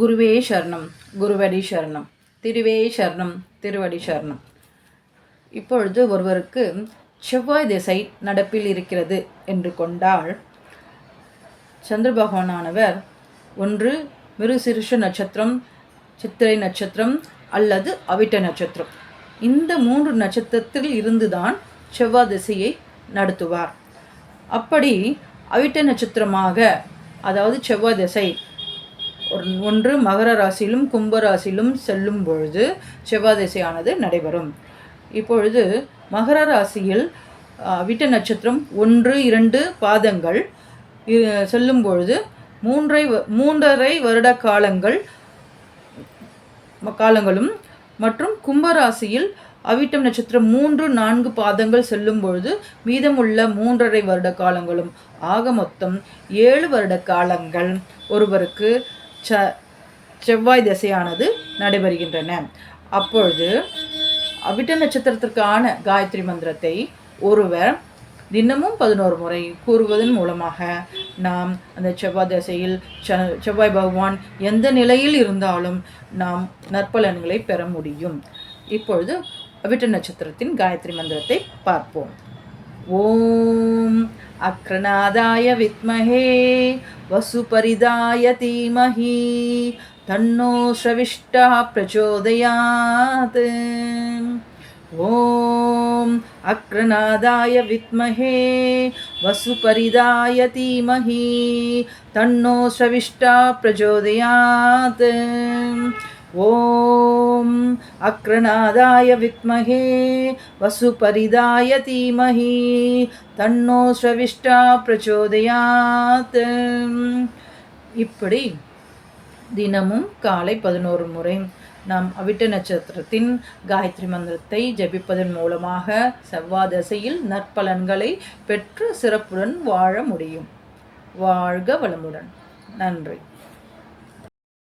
குருவே சரணம் குருவடி சரணம் திருவே சரணம் திருவடி சரணம். இப்பொழுது ஒருவருக்கு செவ்வாய் திசை நடப்பில் இருக்கிறது என்று கொண்டால் சந்திர பகவானானவர் ஒன்று மிருசிருஷ நட்சத்திரம் சித்திரை நட்சத்திரம் அல்லது அவிட்ட நட்சத்திரம். இந்த மூன்று நட்சத்திரத்தில் இருந்துதான் செவ்வாய் திசையை நடத்துவார். அப்படி அவிட்ட நட்சத்திரமாக அதாவது செவ்வாய் திசை ஒன்று மகர ராசியிலும் கும்ப ராசியிலும் செல்லும் பொழுது செவ்வாய் திசையானது நடைபெறும். இப்பொழுது மகர ராசியில் விட்ட நட்சத்திரம் ஒன்று இரண்டு பாதங்கள் செல்லும் பொழுது மூன்றை மூன்றரை வருட காலங்கள் காலங்களும் மற்றும் கும்பராசியில் அவிட்டம் நட்சத்திரம் மூன்று நான்கு பாதங்கள் செல்லும் பொழுது மீதமுள்ள மூன்றரை வருட காலங்களும். ஆக மொத்தம் ஏழு வருட காலங்கள். ஒருவருக்கு ச செவ்வாய் திசையானது நடைபெறுகின்றன. அப்பொழுது அவிட்ட நட்சத்திரத்திற்கான காயத்ரி மந்திரத்தை ஒருவர் தினமும் பதினோரு முறை கூறுவதன் மூலமாக நாம் அந்த செவ்வாய் திசையில் செவ்வாய் பகவான் எந்த நிலையில் இருந்தாலும் நாம் நற்பலன்களை பெற முடியும். இப்பொழுது அவிட்ட நட்சத்திரத்தின் காயத்ரி மந்திரத்தை பார்ப்போம். ஓம் அக்ரநாதாய வித்மஹே வசுபரிதாய தீமஹி தன்னோ ஸ்ரவிஷ்டா பிரச்சோதயாத் ஓம் அக்ரநாதாய வித்மஹே வசுபரிதாய தீமஹி தன்னோ ஸ்ரவிஷ்டா பிரச்சோதயாத் ॐ अक्रनादाय विद्महे वसुपरिदाय धीमहि தன்னோ ஸ்ரவிஷ்டா பிரச்சோதயாத் இப்படி தினமும் காலை பதினோரு முறை நாம் அவிட்ட நட்சத்திரத்தின் காயத்ரி மந்திரத்தை ஜபிப்பதன் மூலமாக செவ்வாதசையில் நற்பலன்களை பெற்று சிறப்புடன் வாழ முடியும் வாழ்க வளமுடன் நன்றி